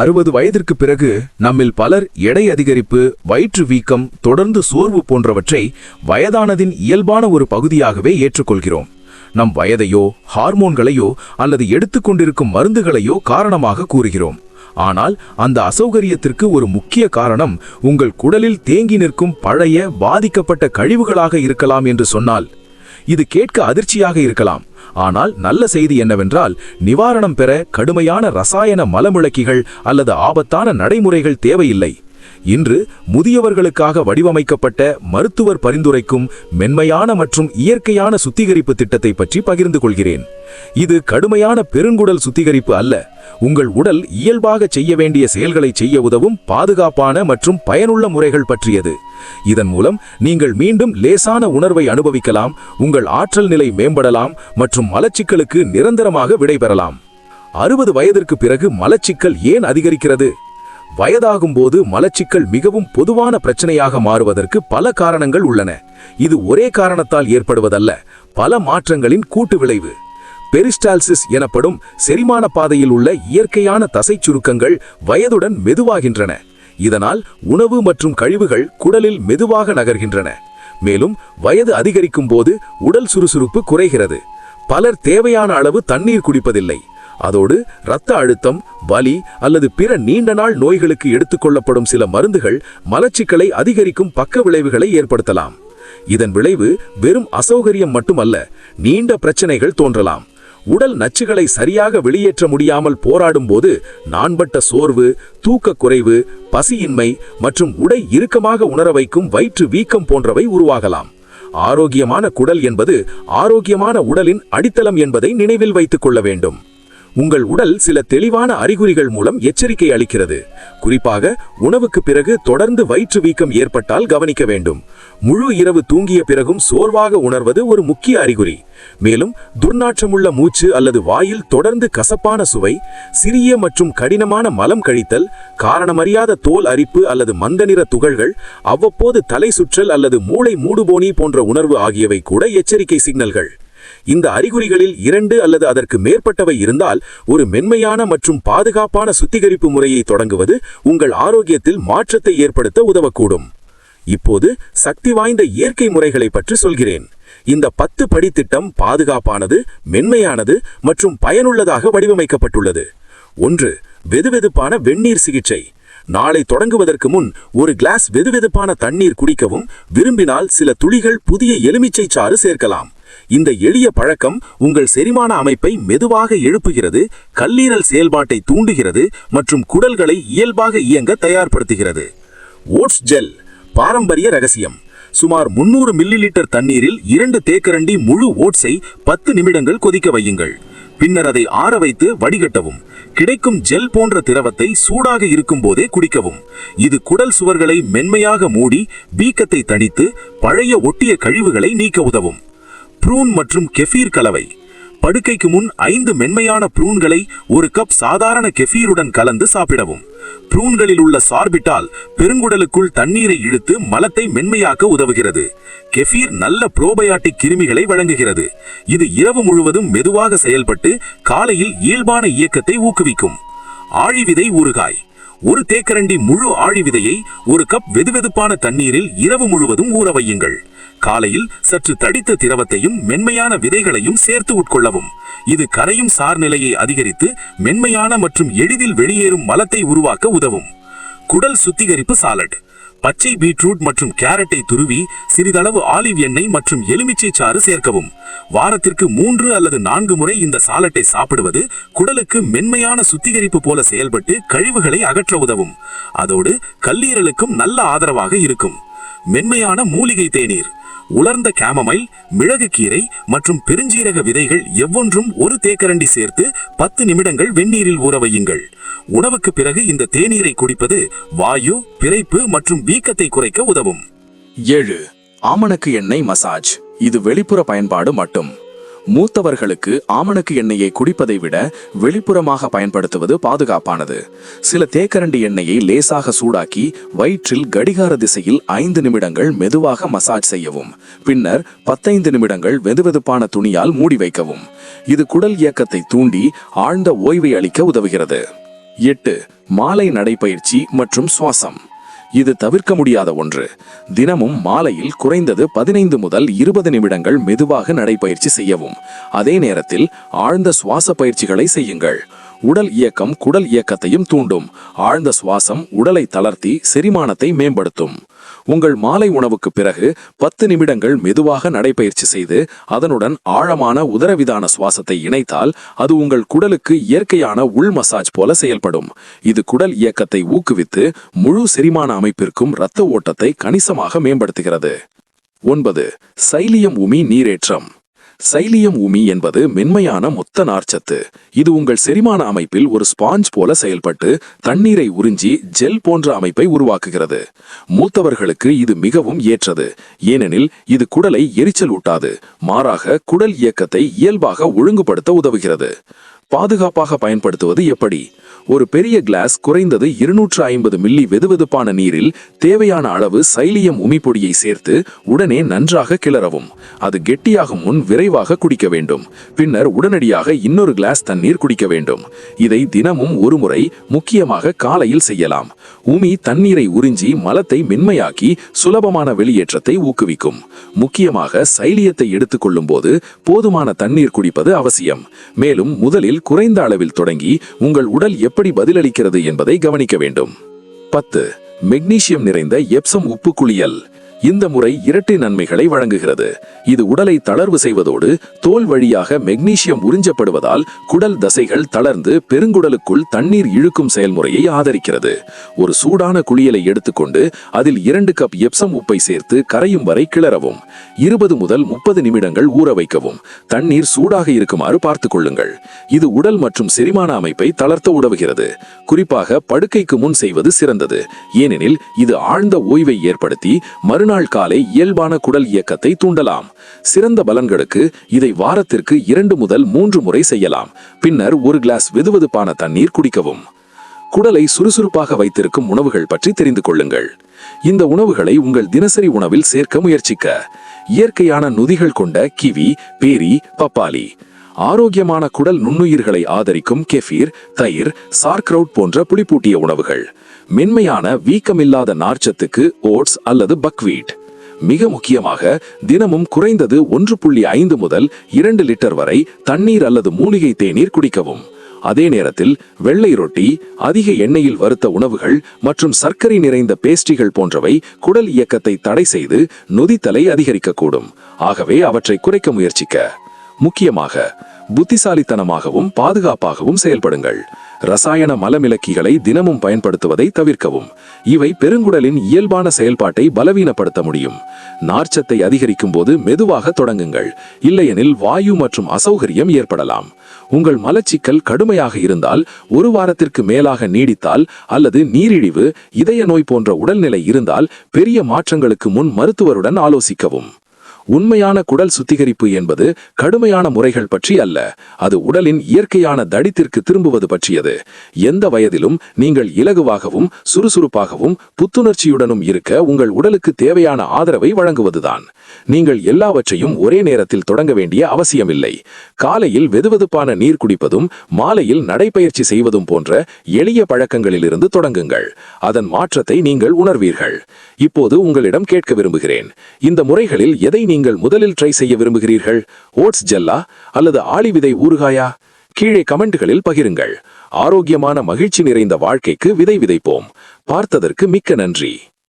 அறுபது வயதிற்கு பிறகு நம்மில் பலர் எடை அதிகரிப்பு வயிற்று வீக்கம் தொடர்ந்து சோர்வு போன்றவற்றை வயதானதின் இயல்பான ஒரு பகுதியாகவே ஏற்றுக்கொள்கிறோம். நம் வயதையோ ஹார்மோன்களையோ அல்லது எடுத்துக்கொண்டிருக்கும் மருந்துகளையோ காரணமாக கூறுகிறோம். ஆனால் அந்த அசௌகரியத்திற்கு ஒரு முக்கிய காரணம் உங்கள் குடலில் தேங்கி நிற்கும் பழைய பாதிக்கப்பட்ட கழிவுகளாக இருக்கலாம் என்று சொன்னால் இது கேட்க அதிர்ச்சியாக இருக்கலாம். ஆனால் நல்ல செய்தி என்னவென்றால் நிவாரணம் பெற கடுமையான ரசாயன மலமுழக்கிகள் அல்லது ஆபத்தான நடைமுறைகள் தேவையில்லை. இன்று முதியவர்களுக்காக வடிவமைக்கப்பட்ட மருத்துவர் பரிந்துரைக்கும் மென்மையான மற்றும் இயற்கையான சுத்திகரிப்பு திட்டத்தை பற்றி பகிர்ந்து கொள்கிறேன். இது கடுமையான பெருங்குடல் சுத்திகரிப்பு அல்ல. உங்கள் உடல் இயல்பாக செய்ய வேண்டிய செயல்களை செய்ய உதவும் பாதுகாப்பான மற்றும் பயனுள்ள முறைகள் பற்றியது. இதன் மூலம் நீங்கள் மீண்டும் லேசான உணர்வை அனுபவிக்கலாம் உங்கள் ஆற்றல் நிலை மேம்படலாம் மற்றும் மலச்சிக்கலுக்கு நிரந்தரமாக விடைபெறலாம் அறுபது வயதிற்கு பிறகு மலச்சிக்கல் ஏன் அதிகரிக்கிறது? வயதாகும் போது மலச்சிக்கல் மிகவும் பொதுவான பிரச்சனையாக மாறுவதற்கு பல காரணங்கள் உள்ளன. இது ஒரே காரணத்தால் ஏற்படுவதல்ல பல மாற்றங்களின் கூட்டு விளைவு. பெரிஸ்டால்சிஸ் எனப்படும் செரிமான பாதையில் உள்ள இயற்கையான தசைச் சுருக்கங்கள் வயதுடன் மெதுவாகின்றன. இதனால் உணவு மற்றும் கழிவுகள் குடலில் மெதுவாக நகர்கின்றன. மேலும் வயது அதிகரிக்கும் போது உடல் சுறுசுறுப்பு குறைகிறது. பலர் தேவையான அளவு தண்ணீர் குடிப்பதில்லை. அதோடு இரத்த அழுத்தம் வலி அல்லது பிற நீண்ட நாள் நோய்களுக்கு எடுத்துக்கொள்ளப்படும் சில மருந்துகள் மலச்சிக்கலை அதிகரிக்கும் பக்க விளைவுகளை ஏற்படுத்தலாம். இதன் விளைவு வெறும் அசௌகரியம் மட்டுமல்ல நீண்ட பிரச்சனைகள் தோன்றலாம். உடல் நச்சுகளை சரியாக வெளியேற்ற முடியாமல் போராடும் போது நான்பட்ட சோர்வு தூக்க குறைவு பசியின்மை மற்றும் உடை இறுக்கமாக உணர வைக்கும் வயிற்று வீக்கம் போன்றவை உருவாகலாம். ஆரோக்கியமான குடல் என்பது ஆரோக்கியமான உடலின் அடித்தளம் என்பதை நினைவில் வைத்துக் கொள்ள வேண்டும். உங்கள் உடல் சில தெளிவான அறிகுறிகள் மூலம் எச்சரிக்கை அளிக்கிறது. குறிப்பாக உணவுக்கு பிறகு தொடர்ந்து வயிற்று வீக்கம் ஏற்பட்டால் கவனிக்க வேண்டும். முழு இரவு தூங்கிய பிறகும் சோர்வாக உணர்வது ஒரு முக்கிய அறிகுறி. மேலும் துர்நாற்றமுள்ள மூச்சு அல்லது வாயில் தொடர்ந்து கசப்பான சுவை சிறிய மற்றும் கடினமான மலம் கழித்தல் காரணமறியாத தோல் அரிப்பு அல்லது மந்த நிற துகள்கள் அவ்வப்போது தலை சுற்றல் அல்லது மூளை மூடுபோனி போன்ற உணர்வு ஆகியவை கூட எச்சரிக்கை சிக்னல்கள். இந்த அறிகுறிகளில் இரண்டு அல்லது அதற்கு மேற்பட்டவை இருந்தால் ஒரு மென்மையான மற்றும் பாதுகாப்பான சுத்திகரிப்பு முறையை தொடங்குவது உங்கள் ஆரோக்கியத்தில் மாற்றத்தை ஏற்படுத்த உதவக்கூடும். இப்போது சக்தி வாய்ந்த இயற்கை முறைகளை பற்றி சொல்கிறேன். இந்த பத்து படி திட்டம் பாதுகாப்பானது மென்மையானது மற்றும் பயனுள்ளதாக வடிவமைக்கப்பட்டுள்ளது. ஒன்று வெதுவெதுப்பான வெந்நீர் சிகிச்சை. நாளை தொடங்குவதற்கு முன் ஒரு கிளாஸ் வெதுவெதுப்பான தண்ணீர் குடிக்கவும் விரும்பினால் சில துளிகள் புதிய எலுமிச்சை சாறு சேர்க்கலாம். இந்த எளிய பழக்கம் உங்கள் செரிமான அமைப்பை மெதுவாக எழுப்புகிறது கல்லீரல் செயல்பாட்டை தூண்டுகிறது மற்றும் குடல்களை இயல்பாக இயங்க தயார்படுத்துகிறது. ஓட்ஸ் ஜெல் பாரம்பரிய ரகசியம். சுமார் முன்னூறு மில்லி லிட்டர் தண்ணீரில் இரண்டு தேக்கரண்டி முழு ஓட்ஸை பத்து நிமிடங்கள் கொதிக்க வையுங்கள். பின்னர் அதை ஆற வைத்து வடிகட்டவும். கிடைக்கும் ஜெல் போன்ற திரவத்தை சூடாக இருக்கும் போதே குடிக்கவும். இது குடல் சுவர்களை மென்மையாக மூடி வீக்கத்தை தணித்து பழைய ஒட்டிய கழிவுகளை நீக்க உதவும். ப்ரூன் மற்றும் கெஃபீர் கலவை. படுக்கைக்கு முன் ஐந்து மென்மையான ப்ரூன்களை ஒரு கப் சாதாரண கெஃபீருடன் கலந்து சாப்பிடவும். ப்ரூன்களில் உள்ள சார்பிட்டால் பெருங்குடலுக்குள் தண்ணீரை இழுத்து மலத்தை மென்மையாக்க உதவுகிறது. கெஃபீர் நல்ல புரோபயாட்டிக் கிருமிகளை வழங்குகிறது. இது இரவு முழுவதும் மெதுவாக செயல்பட்டு காலையில் இயல்பான இயக்கத்தை ஊக்குவிக்கும். ஆழிவிதை ஊறுகாய். ஒரு தேக்கரண்டி முழு ஆழி விதையை ஒரு கப் வெதுவெதுப்பான தண்ணீரில் இரவு முழுவதும் ஊற வையுங்கள். காலையில் சற்று தடித்த திரவத்தையும் மென்மையான விதைகளையும் சேர்த்து உட்கொள்ளவும். இது கரையும் சார்நிலையை அதிகரித்து மென்மையான மற்றும் எளிதில் வெளியேறும் மலத்தை உருவாக்க உதவும். குடல் சுத்திகரிப்பு சாலட். பச்சை பீட்ரூட் மற்றும் கேரட்டை துருவி சிறிதளவு ஆலிவ் எண்ணெய் மற்றும் எலுமிச்சை சாறு சேர்க்கவும். வாரத்திற்கு மூன்று அல்லது நான்கு முறை இந்த சாலட்டை சாப்பிடுவது குடலுக்கு மென்மையான சுத்திகரிப்பு போல செயல்பட்டு கழிவுகளை அகற்ற உதவும். அதோடு கல்லீரலுக்கும் நல்ல ஆதரவாக இருக்கும். மென்மையான மூலிகை தேநீர். உலர்ந்த கேமமைல் மிளகு கீரை மற்றும் பெருஞ்சீரக விதைகள் எவ்வொன்றும் ஒரு தேக்கரண்டி சேர்த்து பத்து நிமிடங்கள் வெந்நீரில் ஊற வையுங்கள். உணவுக்கு பிறகு இந்த தேநீரை குடிப்பது வாயு பிறைப்பு மற்றும் வீக்கத்தை குறைக்க உதவும். ஏழு ஆமணக்கு எண்ணெய் மசாஜ். இது வெளிப்புற பயன்பாடு மட்டும். மூத்தவர்களுக்கு ஆமணக்கு எண்ணெயை குடிப்பதை விட வெளிப்புறமாக பயன்படுத்துவது பாதுகாப்பானது. சில தேக்கரண்டி எண்ணெயை லேசாக சூடாக்கி வயிற்றில் கடிகார திசையில் ஐந்து நிமிடங்கள் மெதுவாக மசாஜ் செய்யவும் பின்னர் பத்தைந்து நிமிடங்கள் வெதுவெதுப்பான துணியால் மூடி வைக்கவும். இது குடல் இயக்கத்தை தூண்டி ஆழ்ந்த ஓய்வை அளிக்க உதவுகிறது. எட்டு மாலை நடைப்பயிற்சி மற்றும் சுவாசம். இது தவிர்க்க முடியாத ஒன்று. தினமும் மாலையில் குறைந்தது பதினைந்து முதல் இருபது நிமிடங்கள் மெதுவாக நடைபயிற்சி செய்யவும். அதே நேரத்தில் ஆழ்ந்த சுவாச பயிற்சிகளை செய்யுங்கள். உடல் இயக்கம் குடல் இயக்கத்தையும் தூண்டும். ஆழ்ந்த சுவாசம் உடலை தளர்த்தி செரிமானத்தை மேம்படுத்தும். உங்கள் மாலை உணவுக்கு பிறகு பத்து நிமிடங்கள் மெதுவாக நடைபயிற்சி செய்து அதனுடன் ஆழமான உதரவிதான சுவாசத்தை இணைத்தால் அது உங்கள் குடலுக்கு இயற்கையான உள் மசாஜ் போல செயல்படும். இது குடல் இயக்கத்தை ஊக்குவித்து முழு செரிமான அமைப்பிற்கும் இரத்த ஓட்டத்தை கணிசமாக மேம்படுத்துகிறது. ஒன்பது. சைலியம் உமி நீரேற்றம். சைலியம் உமி என்பது மென்மையான மொத்த நார்ச்சத்து. இது உங்கள் செரிமான அமைப்பில் ஒரு ஸ்பாஞ்ச் போல செயல்பட்டு தண்ணீரை உறிஞ்சி ஜெல் போன்ற அமைப்பை உருவாக்குகிறது. மூத்தவர்களுக்கு இது மிகவும் ஏற்றது. ஏனெனில் இது குடலை எரிச்சல் ஊட்டாது மாறாக குடல் இயக்கத்தை இயல்பாக ஒழுங்குபடுத்த உதவுகிறது. பாதுகாப்பாக பயன்படுத்துவது எப்படி? ஒரு பெரிய கிளாஸ் குறைந்தது இருநூற்று ஐம்பது மில்லி வெதுவெதுப்பான நீரில் தேவையான அளவு சைலியம் உமிப்பொடியை சேர்த்து உடனே நன்றாக கிளறவும். அது கெட்டியாகும் முன் விரைவாக குடிக்க வேண்டும். பின்னர் உடனடியாக இன்னொரு கிளாஸ் தண்ணீர் குடிக்க வேண்டும். இதை தினமும் ஒருமுறை முக்கியமாக காலையில் செய்யலாம். உமி தண்ணீரை உறிஞ்சி மலத்தை மென்மையாக்கி சுலபமான வெளியேற்றத்தை ஊக்குவிக்கும். முக்கியமாக சைலியத்தை எடுத்துக்கொள்ளும் போது போதுமான தண்ணீர் குடிப்பது அவசியம். மேலும் முதலில் குறைந்த அளவில் தொடங்கி உங்கள் உடல் எப்படி பதிலளிக்கிறது என்பதை கவனிக்க வேண்டும். பத்து மெக்னீசியம் நிறைந்த எப்சம் உப்பு குளியல். இந்த முறை இரட்டை நன்மைகளை வழங்குகிறது. இது உடலை தளர்வு செய்வதோடு தோல் வழியாக மெக்னீசியம் உறிஞ்சப்படுவதால் குடல் தசைகள் தளர்ந்து பெருங்குடலுக்குள் தண்ணீர் இழுக்கும் செயல்முறையை ஆதரிக்கிறது. ஒரு சூடான குளியலை எடுத்துக்கொண்டு அதில் இரண்டு கப் எப்சம் உப்பை சேர்த்து கரையும் வரை கிளறவும். இருபது முதல் முப்பது நிமிடங்கள் ஊற வைக்கவும். தண்ணீர் சூடாக இருக்குமாறு பார்த்துக் கொள்ளுங்கள். இது உடல் மற்றும் செரிமான அமைப்பை தளர்த்த உதவுகிறது. குறிப்பாக படுக்கைக்கு முன் செய்வது சிறந்தது. ஏனெனில் இது ஆழ்ந்த ஓய்வை ஏற்படுத்தி மறுநாள் மறுநாள் காலை இயல்பான குடல் இயக்கத்தை தூண்டலாம். சிறந்த பலன்களுக்கு இதை வாரத்திற்கு இரண்டு முதல் மூன்று முறை செய்யலாம். பின்னர் ஒரு கிளாஸ் வெதுவெதுப்பான தண்ணீர் குடிக்கவும். குடலை சுறுசுறுப்பாக வைத்திருக்கும் உணவுகள் பற்றி தெரிந்து கொள்ளுங்கள். இந்த உணவுகளை உங்கள் தினசரி உணவில் சேர்க்க முயற்சிக்க. இயற்கையான நொதிகள் கொண்ட கிவி பேரி பப்பாளி ஆரோக்கியமான குடல் நுண்ணுயிர்களை ஆதரிக்கும் கெஃபீர் தயிர் சார்க்ரவுட் போன்ற புளிப்பூட்டிய உணவுகள். மென்மையான வீக்கமில்லாத நார்ச்சத்துக்கு ஓட்ஸ் அல்லது பக்வீட். மிக முக்கியமாக தினமும் குறைந்தது ஒன்று புள்ளி ஐந்து முதல் இரண்டு லிட்டர் வரை தண்ணீர் அல்லது மூலிகை தேநீர் குடிக்கவும். அதே நேரத்தில் வெள்ளை ரொட்டி அதிக எண்ணெயில் வறுத்த உணவுகள் மற்றும் சர்க்கரை நிறைந்த பேஸ்ட்ரிகள் போன்றவை குடல் இயக்கத்தை தடை செய்து நொதித்தலை அதிகரிக்கக்கூடும். ஆகவே அவற்றை குறைக்க முயற்சிக்க. முக்கியமாக புத்திசாலித்தனமாகவும் பாதுகாப்பாகவும் செயல்படுங்கள். ரசாயன மலமிளக்கிகளை தினமும் பயன்படுத்துவதை தவிர்க்கவும். இவை பெருங்குடலின் இயல்பான செயல்பாட்டை பலவீனப்படுத்த முடியும். நார்ச்சத்தை அதிகரிக்கும் போது மெதுவாக தொடங்குங்கள். இல்லையெனில் வாயு மற்றும் அசௌகரியம் ஏற்படலாம். உங்கள் மலச்சிக்கல் கடுமையாக இருந்தால் ஒரு வாரத்திற்கு மேலாக நீடித்தால் அல்லது நீரிழிவு இதய நோய் போன்ற உடல்நிலை இருந்தால் பெரிய மாற்றங்களுக்கு முன் மருத்துவருடன் ஆலோசிக்கவும். உண்மையான குடல் சுத்திகரிப்பு என்பது கடுமையான முறைகள் பற்றி அல்ல. அது உடலின் இயற்கையான தடித்திற்கு திரும்புவது பற்றியது. எந்த வயதிலும் நீங்கள் இலகுவாகவும் சுறுசுறுப்பாகவும் புத்துணர்ச்சியுடனும் இருக்க உங்கள் உடலுக்கு தேவையான ஆதரவை வழங்குவதுதான். நீங்கள் எல்லாவற்றையும் ஒரே நேரத்தில் தொடங்க வேண்டிய அவசியமில்லை. காலையில் வெதுவெதுப்பான நீர் குடிப்பதும் மாலையில் நடைப்பயிற்சி செய்வதும் போன்ற எளிய பழக்கங்களிலிருந்து தொடங்குங்கள். அதன் மாற்றத்தை நீங்கள் உணர்வீர்கள். இப்போது உங்களிடம் கேட்க விரும்புகிறேன். இந்த முறைகளில் எதை நீங்கள் முதலில் ட்ரை செய்ய விரும்புகிறீர்கள் ஓட்ஸ் ஜெல்லா அல்லது ஆளிவிதை ஊறுகாயா? கீழே கமெண்ட்களில் பகிருங்கள். ஆரோக்கியமான மகிழ்ச்சி நிறைந்த வாழ்க்கைக்கு விதை விதைப்போம். பார்த்ததற்கு மிக்க நன்றி.